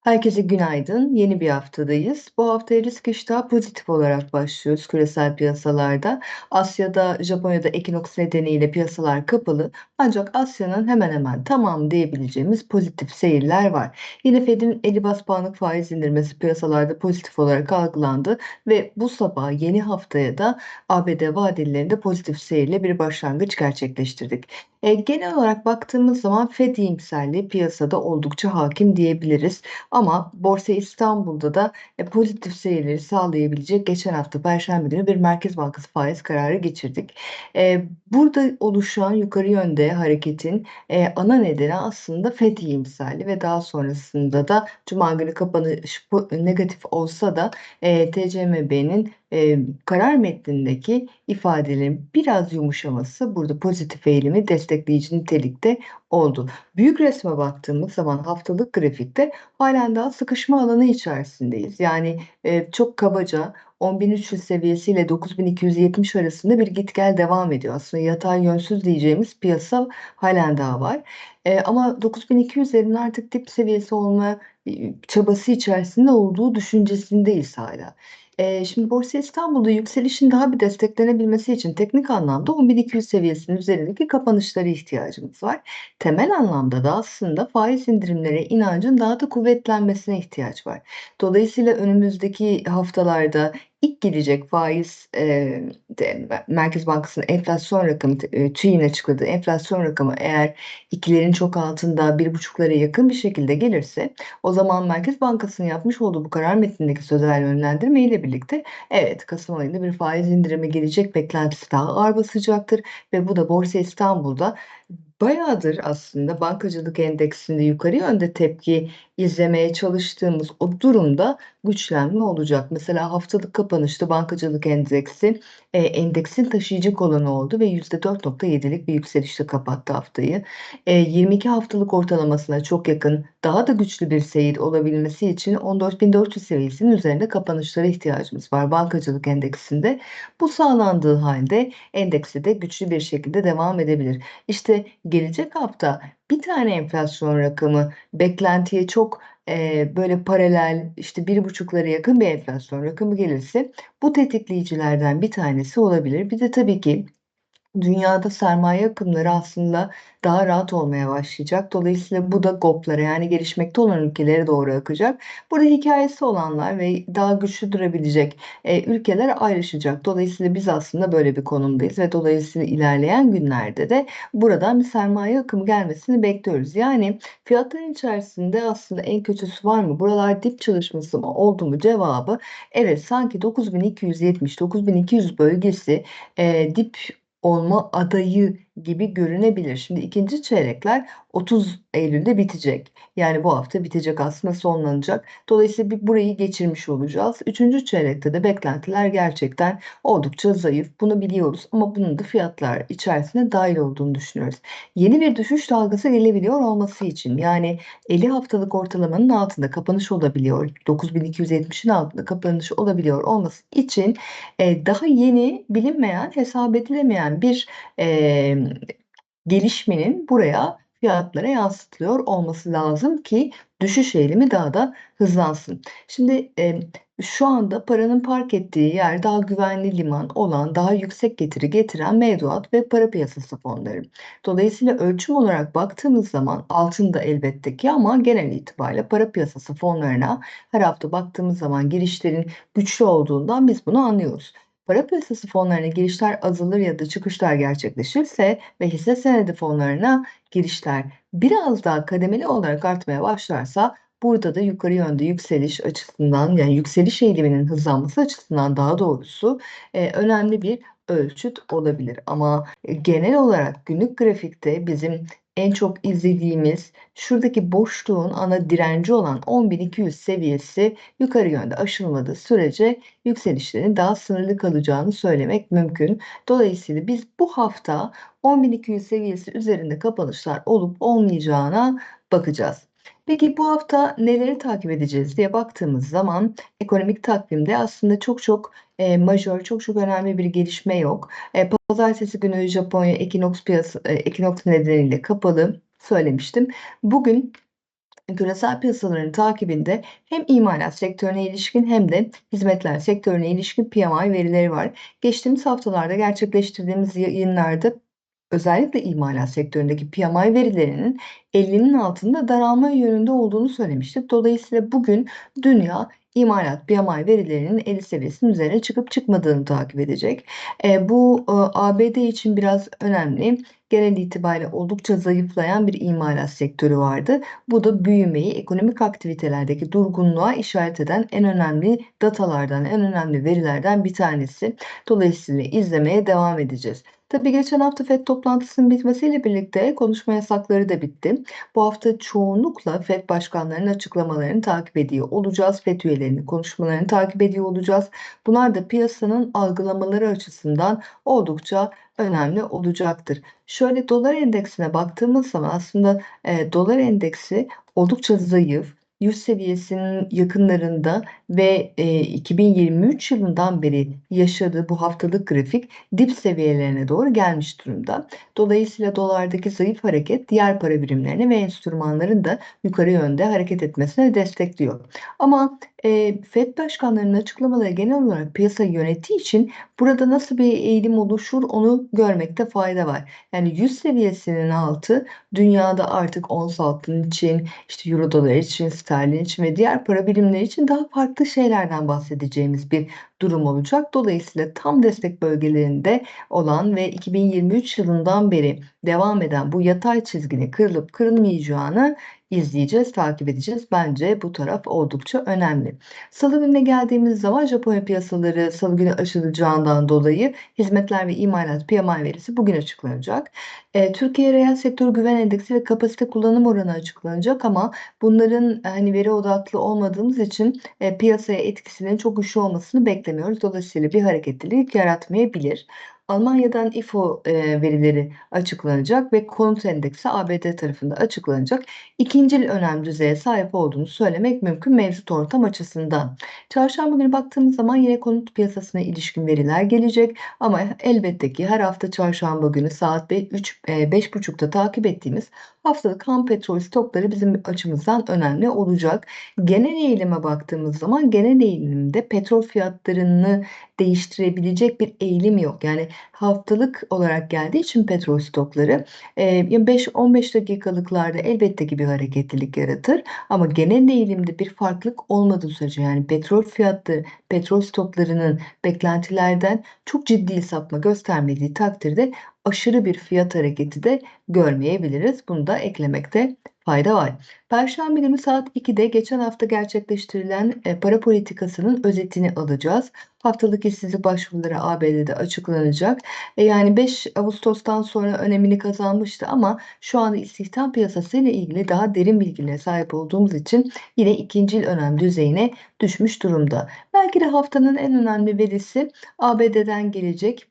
Herkese günaydın. Yeni bir haftadayız. Bu haftaya risk iştahı pozitif olarak başlıyoruz küresel piyasalarda. Asya'da, Japonya'da ekinoks nedeniyle piyasalar kapalı. Ancak Asya'nın hemen hemen tamamı diyebileceğimiz pozitif seyirler var. Yine Fed'in 50 bas puanlık faiz indirmesi piyasalarda pozitif olarak algılandı ve bu sabah yeni haftaya da ABD vadelilerinde pozitif seyirle bir başlangıç gerçekleştirdik. E, genel olarak baktığımız zaman Fed iyimserliği piyasada oldukça hakim diyebiliriz. Ama Borsa İstanbul'da da e, pozitif seyirleri sağlayabilecek geçen hafta Perşembe günü bir Merkez Bankası faiz kararı geçirdik. E, burada oluşan yukarı yönde hareketin e, ana nedeni aslında FED iyimserliği ve daha sonrasında da Cuma günü kapanış negatif olsa da TCMB'nin e, karar metnindeki ifadelerin biraz yumuşaması burada pozitif eğilimi destekleyici nitelikte oldu. Büyük resme baktığımız zaman haftalık grafikte halen daha sıkışma alanı içerisindeyiz. Yani e, çok kabaca 10.300 seviyesiyle 9.270 arasında bir git gel devam ediyor. Aslında yatay yönsüz diyeceğimiz piyasa halen daha var. E, ama 9.200'lerin artık dip seviyesi olma çabası içerisinde olduğu düşüncesindeyiz hala. Şimdi Borsa İstanbul'da yükselişin daha bir desteklenebilmesi için teknik anlamda 10.200 seviyesinin üzerindeki kapanışlara ihtiyacımız var. Temel anlamda da aslında faiz indirimlere inancın daha da kuvvetlenmesine ihtiyaç var. Dolayısıyla önümüzdeki haftalarda ilk gelecek faiz e, de, Merkez Bankası'nın enflasyon rakamı, e, TÜİ'nin açıkladığı enflasyon rakamı eğer ikilerin çok altında bir buçuklara yakın bir şekilde gelirse o zaman Merkez Bankası'nın yapmış olduğu bu karar metnindeki sözel yönlendirme ile birlikte evet Kasım ayında bir faiz indirimi gelecek beklentisi daha ağır basacaktır ve bu da Borsa İstanbul'da bayağıdır aslında bankacılık endeksinde yukarı yönde tepki izlemeye çalıştığımız o durumda güçlenme olacak. Mesela haftalık kapanışta bankacılık endeksi e, endeksin taşıyıcı kolonu oldu ve %4.7'lik bir yükselişle kapattı haftayı. E, 22 haftalık ortalamasına çok yakın daha da güçlü bir seyir olabilmesi için 14.400 seviyesinin üzerinde kapanışlara ihtiyacımız var bankacılık endeksinde. Bu sağlandığı halde endeksi de güçlü bir şekilde devam edebilir. İşte gelecek hafta bir tane enflasyon rakamı beklentiye çok e, böyle paralel işte bir buçuklara yakın bir enflasyon rakamı gelirse bu tetikleyicilerden bir tanesi olabilir. Bir de tabii ki dünyada sermaye akımları aslında daha rahat olmaya başlayacak. Dolayısıyla bu da GOP'lara yani gelişmekte olan ülkelere doğru akacak. Burada hikayesi olanlar ve daha güçlü durabilecek e, ülkeler ayrışacak. Dolayısıyla biz aslında böyle bir konumdayız ve dolayısıyla ilerleyen günlerde de buradan bir sermaye akımı gelmesini bekliyoruz. Yani fiyatların içerisinde aslında en kötüsü var mı? Buralar dip çalışması mı oldu mu cevabı evet sanki 9270-9200 bölgesi e, dip olma adayı gibi görünebilir. Şimdi ikinci çeyrekler 30 Eylül'de bitecek. Yani bu hafta bitecek aslında sonlanacak. Dolayısıyla bir burayı geçirmiş olacağız. Üçüncü çeyrekte de beklentiler gerçekten oldukça zayıf. Bunu biliyoruz ama bunun da fiyatlar içerisine dahil olduğunu düşünüyoruz. Yeni bir düşüş dalgası gelebiliyor olması için yani 50 haftalık ortalamanın altında kapanış olabiliyor. 9270'in altında kapanış olabiliyor olması için e, daha yeni bilinmeyen hesap edilemeyen bir e, gelişmenin buraya fiyatlara yansıtılıyor olması lazım ki düşüş eğilimi daha da hızlansın. Şimdi e, şu anda paranın park ettiği yer daha güvenli liman olan, daha yüksek getiri getiren mevduat ve para piyasası fonları. Dolayısıyla ölçüm olarak baktığımız zaman altında elbette ki ama genel itibariyle para piyasası fonlarına her hafta baktığımız zaman girişlerin güçlü olduğundan biz bunu anlıyoruz. Para piyasası fonlarına girişler azalır ya da çıkışlar gerçekleşirse ve hisse senedi fonlarına girişler biraz daha kademeli olarak artmaya başlarsa burada da yukarı yönde yükseliş açısından yani yükseliş eğiliminin hızlanması açısından daha doğrusu e, önemli bir ölçüt olabilir. Ama genel olarak günlük grafikte bizim en çok izlediğimiz şuradaki boşluğun ana direnci olan 10.200 seviyesi yukarı yönde aşılmadığı sürece yükselişlerin daha sınırlı kalacağını söylemek mümkün. Dolayısıyla biz bu hafta 10.200 seviyesi üzerinde kapanışlar olup olmayacağına bakacağız. Peki bu hafta neleri takip edeceğiz diye baktığımız zaman ekonomik takvimde aslında çok çok e, majör, çok çok önemli bir gelişme yok. E, pazartesi günü Japonya ekinoks piyasa, e, ekinoks nedeniyle kapalı söylemiştim. Bugün küresel piyasaların takibinde hem imalat sektörüne ilişkin hem de hizmetler sektörüne ilişkin PMI verileri var. Geçtiğimiz haftalarda gerçekleştirdiğimiz yayınlarda özellikle imalat sektöründeki PMI verilerinin 50'nin altında daralma yönünde olduğunu söylemiştik. Dolayısıyla bugün dünya imalat PMI verilerinin 50 seviyesinin üzerine çıkıp çıkmadığını takip edecek. E, bu e, ABD için biraz önemli. Genel itibariyle oldukça zayıflayan bir imalat sektörü vardı. Bu da büyümeyi, ekonomik aktivitelerdeki durgunluğa işaret eden en önemli datalardan, en önemli verilerden bir tanesi. Dolayısıyla izlemeye devam edeceğiz. Tabii geçen hafta FED toplantısının bitmesiyle birlikte konuşma yasakları da bitti. Bu hafta çoğunlukla FED başkanlarının açıklamalarını takip ediyor olacağız. FED üyelerinin konuşmalarını takip ediyor olacağız. Bunlar da piyasanın algılamaları açısından oldukça önemli olacaktır. Şöyle dolar endeksine baktığımız zaman aslında e, dolar endeksi oldukça zayıf. 100 seviyesinin yakınlarında ve e, 2023 yılından beri yaşadığı bu haftalık grafik dip seviyelerine doğru gelmiş durumda. Dolayısıyla dolardaki zayıf hareket diğer para birimlerini ve enstrümanların da yukarı yönde hareket etmesine destekliyor. Ama e, FED başkanlarının açıklamaları genel olarak piyasa yönettiği için burada nasıl bir eğilim oluşur onu görmekte fayda var. Yani 100 seviyesinin altı dünyada artık ons altın için, işte euro dolar için, sterlin için ve diğer para birimleri için daha farklı şeylerden bahsedeceğimiz bir durum olacak. Dolayısıyla tam destek bölgelerinde olan ve 2023 yılından beri devam eden bu yatay çizginin kırılıp kırılmayacağını izleyeceğiz, takip edeceğiz. Bence bu taraf oldukça önemli. Salı gününe geldiğimiz zaman Japonya piyasaları salı günü açılacağından dolayı hizmetler ve imalat PMI verisi bugün açıklanacak. E, Türkiye reel sektör güven endeksi ve kapasite kullanım oranı açıklanacak ama bunların hani veri odaklı olmadığımız için e, piyasaya etkisinin çok güçlü olmasını beklemiyoruz. Dolayısıyla bir hareketlilik yaratmayabilir. Almanya'dan İFO e, verileri açıklanacak ve konut endeksi ABD tarafında açıklanacak. İkincil önem düzeye sahip olduğunu söylemek mümkün mevcut ortam açısından. Çarşamba günü baktığımız zaman yine konut piyasasına ilişkin veriler gelecek ama elbette ki her hafta çarşamba günü saat 3 e, 5.30'da takip ettiğimiz haftalık ham petrol stokları bizim açımızdan önemli olacak. Genel eğilime baktığımız zaman genel eğilimde petrol fiyatlarını değiştirebilecek bir eğilim yok. Yani haftalık olarak geldiği için petrol stokları 5-15 dakikalıklarda elbette ki bir hareketlilik yaratır ama genel eğilimde bir farklılık olmadığı sürece yani petrol fiyatı, petrol stoklarının beklentilerden çok ciddi sapma göstermediği takdirde aşırı bir fiyat hareketi de görmeyebiliriz. Bunu da eklemekte fayda var. Perşembe günü saat 2'de geçen hafta gerçekleştirilen e, para politikasının özetini alacağız. Haftalık işsizlik başvuruları ABD'de açıklanacak. E, yani 5 Ağustos'tan sonra önemini kazanmıştı ama şu anda istihdam piyasası ile ilgili daha derin bilgilere sahip olduğumuz için yine ikinci önem düzeyine düşmüş durumda. Belki de haftanın en önemli verisi ABD'den gelecek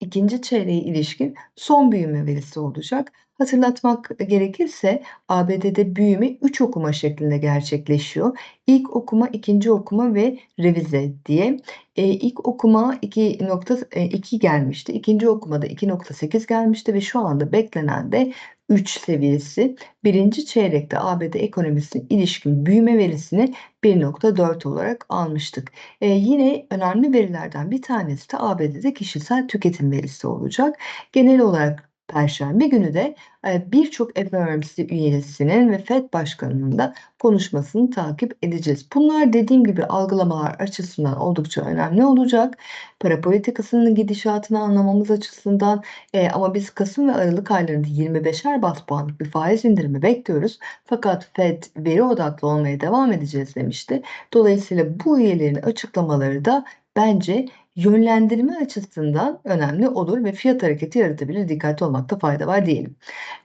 ikinci çeyreğe ilişkin son büyüme verisi olacak. Hatırlatmak gerekirse ABD'de büyüme 3 okuma şeklinde gerçekleşiyor. İlk okuma, ikinci okuma ve revize diye. E, ilk okuma 2.2 gelmişti. İkinci okumada 2.8 gelmişti ve şu anda beklenen de 3 seviyesi. Birinci çeyrekte ABD ekonomisinin ilişkin büyüme verisini 1.4 olarak almıştık. E, yine önemli verilerden bir tanesi de ABD'de kişisel tüketim verisi olacak. Genel olarak Perşembe günü de birçok FOMC üyesinin ve FED başkanının da konuşmasını takip edeceğiz. Bunlar dediğim gibi algılamalar açısından oldukça önemli olacak. Para politikasının gidişatını anlamamız açısından e, ama biz Kasım ve Aralık aylarında 25'er bas puanlık bir faiz indirimi bekliyoruz. Fakat FED veri odaklı olmaya devam edeceğiz demişti. Dolayısıyla bu üyelerin açıklamaları da bence yönlendirme açısından önemli olur ve fiyat hareketi yaratabilir. Dikkatli olmakta fayda var diyelim.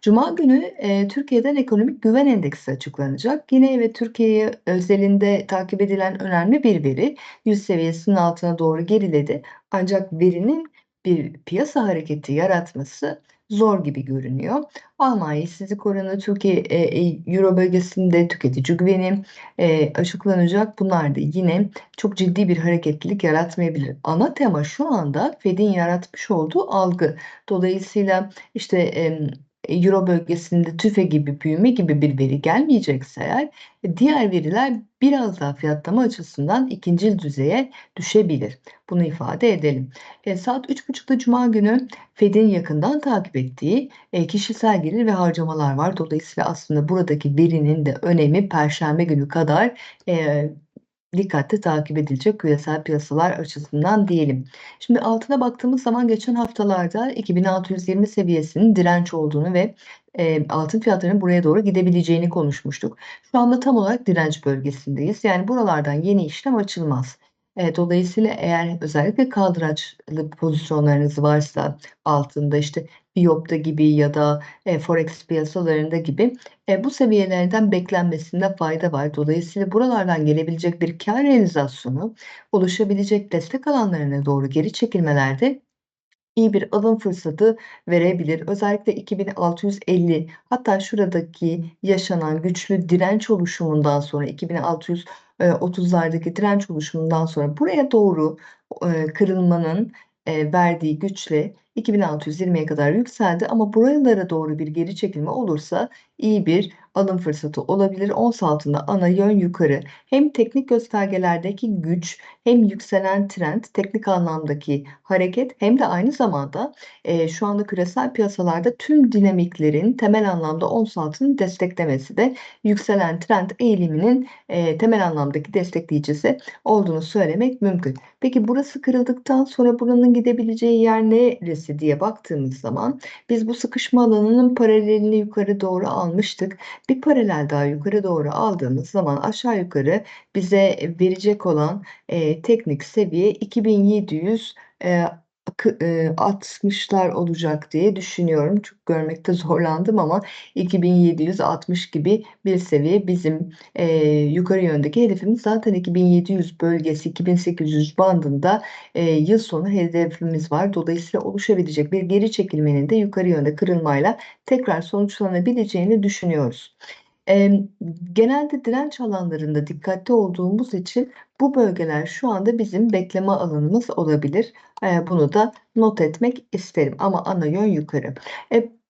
Cuma günü e, Türkiye'den ekonomik güven endeksi açıklanacak. Yine ve Türkiye özelinde takip edilen önemli bir veri 100 seviyesinin altına doğru geriledi. Ancak verinin bir piyasa hareketi yaratması zor gibi görünüyor. Almanya işsizlik oranı Türkiye e, e, Euro bölgesinde tüketici güveni e, açıklanacak. Bunlar da yine çok ciddi bir hareketlilik yaratmayabilir. Ana tema şu anda Fed'in yaratmış olduğu algı. Dolayısıyla işte e, euro bölgesinde tüfe gibi, büyüme gibi bir veri gelmeyecekse eğer, e, diğer veriler biraz daha fiyatlama açısından ikincil düzeye düşebilir. Bunu ifade edelim. Eee, saat 3.30'da cuma günü Fed'in yakından takip ettiği, eee, kişisel gelir ve harcamalar var. Dolayısıyla aslında buradaki verinin de önemi perşembe günü kadar, eee, dikkatli takip edilecek küresel piyasalar açısından diyelim. Şimdi altına baktığımız zaman geçen haftalarda 2.620 seviyesinin direnç olduğunu ve, eee, altın fiyatlarının buraya doğru gidebileceğini konuşmuştuk. Şu anda tam olarak direnç bölgesindeyiz. Yani buralardan yeni işlem açılmaz. Eee, dolayısıyla eğer özellikle kaldıraçlı pozisyonlarınız varsa altında, işte, FIOP'ta gibi ya da, eee, Forex piyasalarında gibi, eee, bu seviyelerden beklenmesinde fayda var. Dolayısıyla buralardan gelebilecek bir kâr realizasyonu, oluşabilecek destek alanlarına doğru geri çekilmelerde iyi bir alım fırsatı verebilir. Özellikle 2.650 hatta şuradaki yaşanan güçlü direnç oluşumundan sonra 2.600 eee, 30'lardaki direnç oluşumundan sonra buraya doğru, eee, kırılmanın, eee, verdiği güçle 2.620'ye kadar yükseldi ama buralara doğru bir geri çekilme olursa iyi bir alım fırsatı olabilir. Ons altında ana yön yukarı. Hem teknik göstergelerdeki güç hem yükselen trend, teknik anlamdaki hareket hem de aynı zamanda, eee, şu anda küresel piyasalarda tüm dinamiklerin temel anlamda ons altını desteklemesi de yükselen trend eğiliminin, eee, temel anlamdaki destekleyicisi olduğunu söylemek mümkün. Peki burası kırıldıktan sonra buranın gidebileceği yer neresi diye baktığımız zaman biz bu sıkışma alanının paralelini yukarı doğru almıştık. Bir paralel daha yukarı doğru aldığımız zaman aşağı yukarı bize verecek olan, eee, teknik seviye 2.700 eee, eee, 60'lar olacak diye düşünüyorum. Çok görmekte zorlandım ama 2.760 gibi bir seviye bizim, eee, yukarı yöndeki hedefimiz. Zaten 2.700 bölgesi, 2.800 bandında, eee, yıl sonu hedefimiz var. Dolayısıyla oluşabilecek bir geri çekilmenin de yukarı yönde kırılmayla tekrar sonuçlanabileceğini düşünüyoruz. Genelde direnç alanlarında dikkatli olduğumuz için bu bölgeler şu anda bizim bekleme alanımız olabilir. Bunu da not etmek isterim ama ana yön yukarı.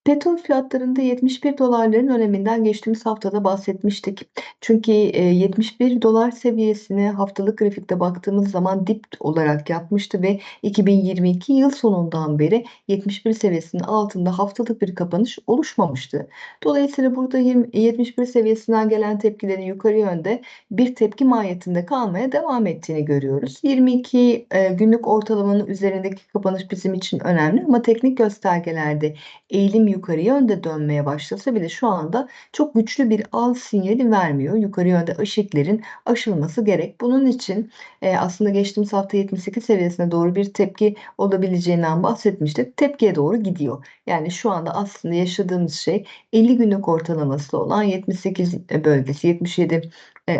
Petrol fiyatlarında $71'ların öneminden geçtiğimiz haftada bahsetmiştik. Çünkü, eee, $71 seviyesine haftalık grafikte baktığımız zaman dip olarak yapmıştı ve 2022 yıl sonundan beri 71 seviyesinin altında haftalık bir kapanış oluşmamıştı. Dolayısıyla burada yirmi 71 seviyesinden gelen tepkilerin yukarı yönde bir tepki mahiyetinde kalmaya devam ettiğini görüyoruz. 22, eee, günlük ortalamanın üzerindeki kapanış bizim için önemli ama teknik göstergelerde eğilim yukarı yönde dönmeye başlasa bile şu anda çok güçlü bir al sinyali vermiyor. Yukarı yönde eşiklerin aşılması gerek. Bunun için, eee, aslında geçtiğimiz hafta 78 seviyesine doğru bir tepki olabileceğinden bahsetmiştik. Tepkiye doğru gidiyor. Yani şu anda aslında yaşadığımız şey 50 günlük ortalaması olan 78 eee, bölgesi, 77, eee,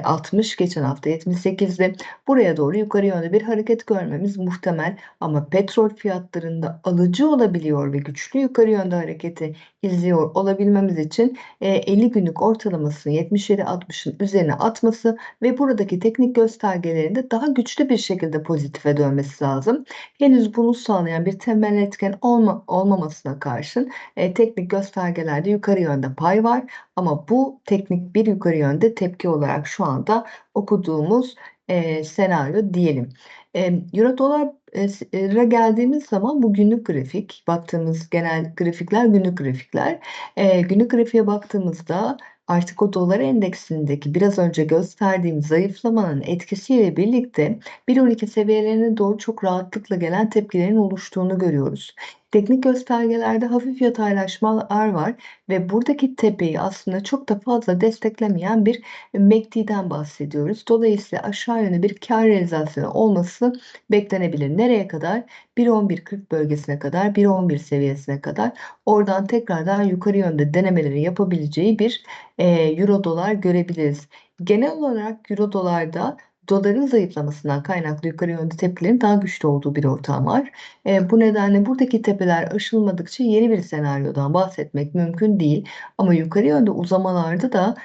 60 geçen hafta 78'di. Buraya doğru yukarı yönde bir hareket görmemiz muhtemel ama petrol fiyatlarında alıcı olabiliyor ve güçlü yukarı yönde hareketi izliyor olabilmemiz için, eee, 50 günlük ortalamasını 77-60'ın üzerine atması ve buradaki teknik göstergelerin de daha güçlü bir şekilde pozitife dönmesi lazım. Henüz bunu sağlayan bir temel etken olma olmamasına karşın, eee, teknik göstergelerde yukarı yönde pay var ama bu teknik bir yukarı yönde tepki olarak şu anda okuduğumuz, eee, senaryo diyelim. Emm, euro dolar, eee, s ra geldiğimiz zaman bu günlük grafik, baktığımız genel grafikler günlük grafikler. Eee, günlük grafiğe baktığımızda artık o dolar endeksindeki biraz önce gösterdiğim zayıflamanın etkisiyle birlikte 1.12 seviyelerine doğru çok rahatlıkla gelen tepkilerin oluştuğunu görüyoruz. Teknik göstergelerde hafif yataylaşmalar var ve buradaki tepeyi aslında çok da fazla desteklemeyen bir MACD'den bahsediyoruz. Dolayısıyla aşağı yönlü bir kâr realizasyonu olması beklenebilir. Nereye kadar? 1.11.40 bölgesine kadar, 1.11 seviyesine kadar. Oradan tekrardan yukarı yönde denemeleri yapabileceği bir, eee, euro dolar görebiliriz. Genel olarak euro dolarda doların zayıflamasından kaynaklı yukarı yönde tepkilerin daha güçlü olduğu bir ortam var. Eee, bu nedenle buradaki tepeler aşılmadıkça yeni bir senaryodan bahsetmek mümkün değil ama yukarı yönde uzamalarda da,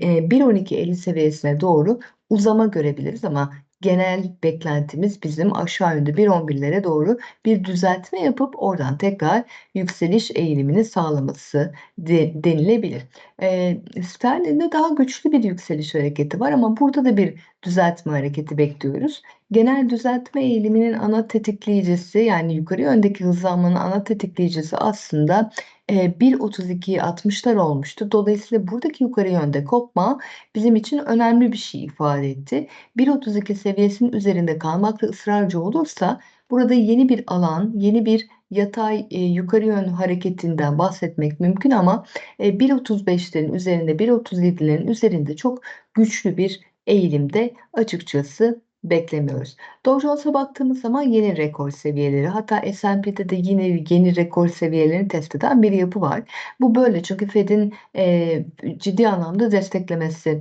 eee, 1.12.50 seviyesine doğru uzama görebiliriz ama genel beklentimiz bizim aşağı yönde 1.11'lere doğru bir düzeltme yapıp oradan tekrar yükseliş eğilimini sağlaması de denilebilir. Eee, sterlinde daha güçlü bir yükseliş hareketi var ama burada da bir düzeltme hareketi bekliyoruz. Genel düzeltme eğiliminin ana tetikleyicisi, yani yukarı yöndeki hızlanmanın ana tetikleyicisi aslında, eee, 1.32'yi 60'lar olmuştu. Dolayısıyla buradaki yukarı yönde kopma bizim için önemli bir şey ifade etti. 1.32 seviyesinin üzerinde kalmakta ısrarcı olursa burada yeni bir alan, yeni bir yatay, eee, yukarı yönlü hareketinden bahsetmek mümkün ama, eee, 1.35'lerin üzerinde, 1.37'lerin üzerinde çok güçlü bir eğilimde açıkçası beklemiyoruz. Dow Jones'a baktığımız zaman yeni rekor seviyeleri hatta S&P'de de yine yeni rekor seviyelerini test eden bir yapı var. Bu böyle çünkü Fed'in, eee, ciddi anlamda desteklemesi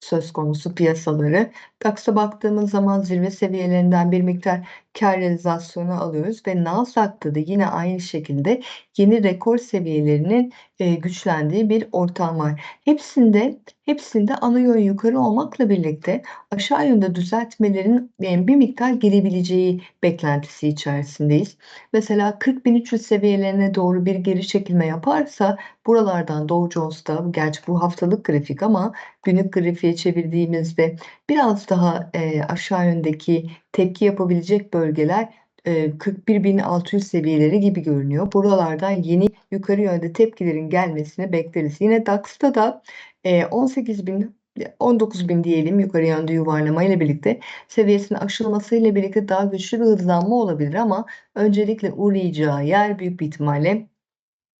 söz konusu piyasaları. DAX'a baktığımız zaman zirve seviyelerinden bir miktar kâr realizasyonu alıyoruz ve Nasdaq'ta da yine aynı şekilde yeni rekor seviyelerinin, eee, güçlendiği bir ortam var. Hepsinde hepsinde ana yön yukarı olmakla birlikte aşağı yönde düzeltmelerin, eee, bir miktar gelebileceği beklentisi içerisindeyiz. Mesela 40.300 seviyelerine doğru bir geri çekilme yaparsa buralardan Dow Jones'ta, gerçi bu haftalık grafik ama günlük grafiğe çevirdiğimizde biraz daha, eee, aşağı yöndeki tepki yapabilecek bölgeler, eee, 41.600 seviyeleri gibi görünüyor. Buralardan yeni yukarı yönde tepkilerin gelmesini bekleriz. Yine DAX'ta da, eee, 18.000 19.000 diyelim yukarı yönde yuvarlamayla birlikte seviyesinin aşılmasıyla birlikte daha güçlü bir hızlanma olabilir ama öncelikle uğrayacağı yer büyük bir ihtimalle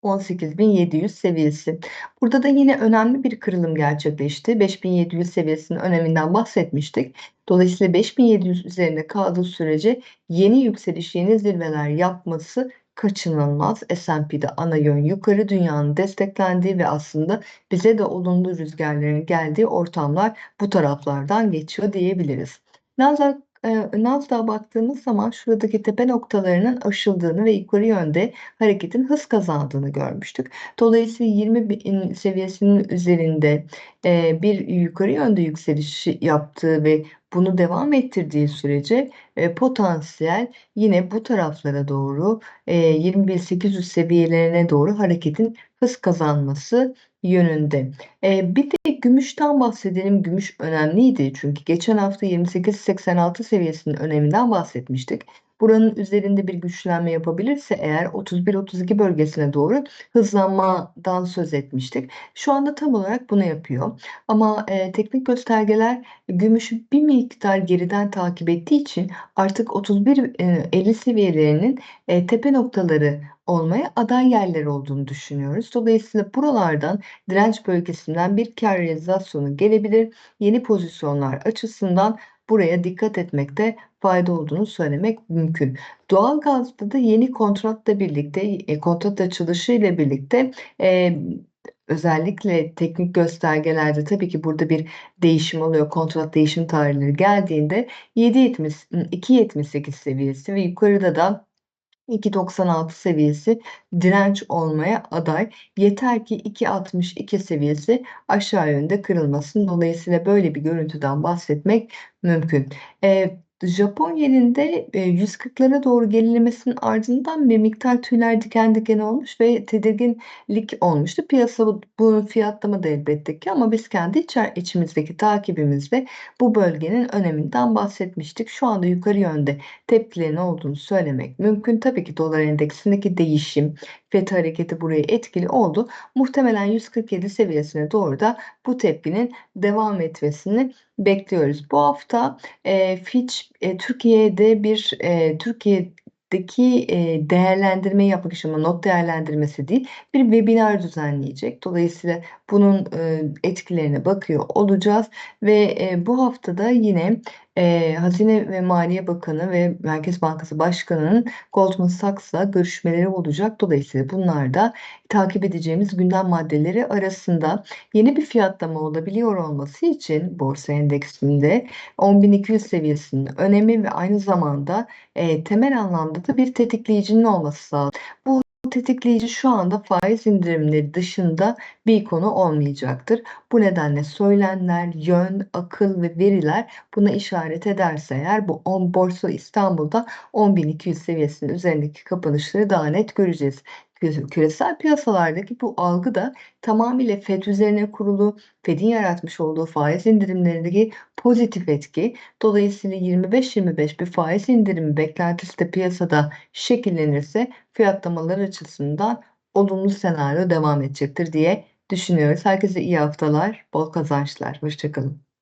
18.700 seviyesi. Burada da yine önemli bir kırılım gerçekleşti. 5.700 seviyesinin öneminden bahsetmiştik. Dolayısıyla 5.700 üzerinde kaldığı sürece yeni yükseliş, yeni zirveler yapması kaçınılmaz. S&P'de ana yön yukarı, dünyanın desteklendiği ve aslında bize de olumlu rüzgarların geldiği ortamlar bu taraflardan geçiyor diyebiliriz. Nasdaq Eee, Nasdaq'a baktığımız zaman şuradaki tepe noktalarının aşıldığını ve yukarı yönde hareketin hız kazandığını görmüştük. Dolayısıyla 20.000 seviyesinin üzerinde, eee, bir yukarı yönde yükseliş yaptığı ve bunu devam ettirdiği sürece, eee, potansiyel yine bu taraflara doğru, eee, 21.800 seviyelerine doğru hareketin hız kazanması yönünde. Eee, bir de gümüşten bahsedelim. Gümüş önemliydi çünkü geçen hafta 28.86 seviyesinin öneminden bahsetmiştik. Buranın üzerinde bir güçlenme yapabilirse eğer 31-32 bölgesine doğru hızlanmadan söz etmiştik. Şu anda tam olarak bunu yapıyor ama, eee, teknik göstergeler gümüşü bir miktar geriden takip ettiği için artık 31.50 seviyelerinin, eee, tepe noktaları olmaya aday yerler olduğunu düşünüyoruz. Dolayısıyla buralardan direnç bölgesinden bir kâr realizasyonu gelebilir. Yeni pozisyonlar açısından buraya dikkat etmekte fayda olduğunu söylemek mümkün. Doğalgazda da yeni kontratla birlikte, eee, kontrat açılışıyla birlikte, eee, özellikle teknik göstergelerde tabii ki burada bir değişim oluyor. Kontrat değişim tarihleri geldiğinde 7.70 ımm, 2.78 seviyesi ve yukarıda da 2.96 seviyesi direnç olmaya aday. Yeter ki 2.62 seviyesi aşağı yönde kırılmasın. Dolayısıyla böyle bir görüntüden bahsetmek mümkün. Eee, Japon yeninde, eee, 140'lara doğru gerilemesinin ardından bir miktar tüyler diken diken olmuş ve tedirginlik olmuştu. Piyasa bu bunu fiyatlamadı elbette ki ama biz kendi içer içimizdeki takibimizde bu bölgenin öneminden bahsetmiştik. Şu anda yukarı yönde tepkilerin olduğunu söylemek mümkün. Tabii ki dolar endeksindeki değişim, FED hareketi buraya etkili oldu. Muhtemelen 147 seviyesine doğru da bu tepkinin devam etmesini bekliyoruz. Bu hafta, eee, Fitch, eee, Türkiye'de bir, eee, Türkiye'deki, eee, değerlendirmeyi yapmak için not değerlendirmesi değil, bir webinar düzenleyecek. Dolayısıyla bunun, ııı, etkilerine bakıyor olacağız ve, eee, bu hafta da yine, eee, Hazine ve Maliye Bakanı ve Merkez Bankası Başkanı'nın Goldman Sachs'la görüşmeleri olacak. Dolayısıyla bunlar da takip edeceğimiz gündem maddeleri arasında. Yeni bir fiyatlama olabiliyor olması için borsa endeksinde 10.200 seviyesinin önemi ve aynı zamanda, temel anlamda da bir tetikleyicinin olması lazım. Bu tetikleyici şu anda faiz indirimleri dışında bir konu olmayacaktır. Bu nedenle söylemler, yön, akıl ve veriler buna işaret ederse eğer bu on Borsa İstanbul'da 10.200 seviyesinin üzerindeki kapanışları daha net göreceğiz. Kü küresel piyasalardaki bu algı da tamamıyla FED üzerine kurulu, FED'in yaratmış olduğu faiz indirimlerindeki pozitif etki. Dolayısıyla 25-25 bir faiz indirimi beklentisi de piyasada şekillenirse fiyatlamalar açısından olumlu senaryo devam edecektir diye düşünüyoruz. Herkese iyi haftalar, bol kazançlar. Hoşça kalın.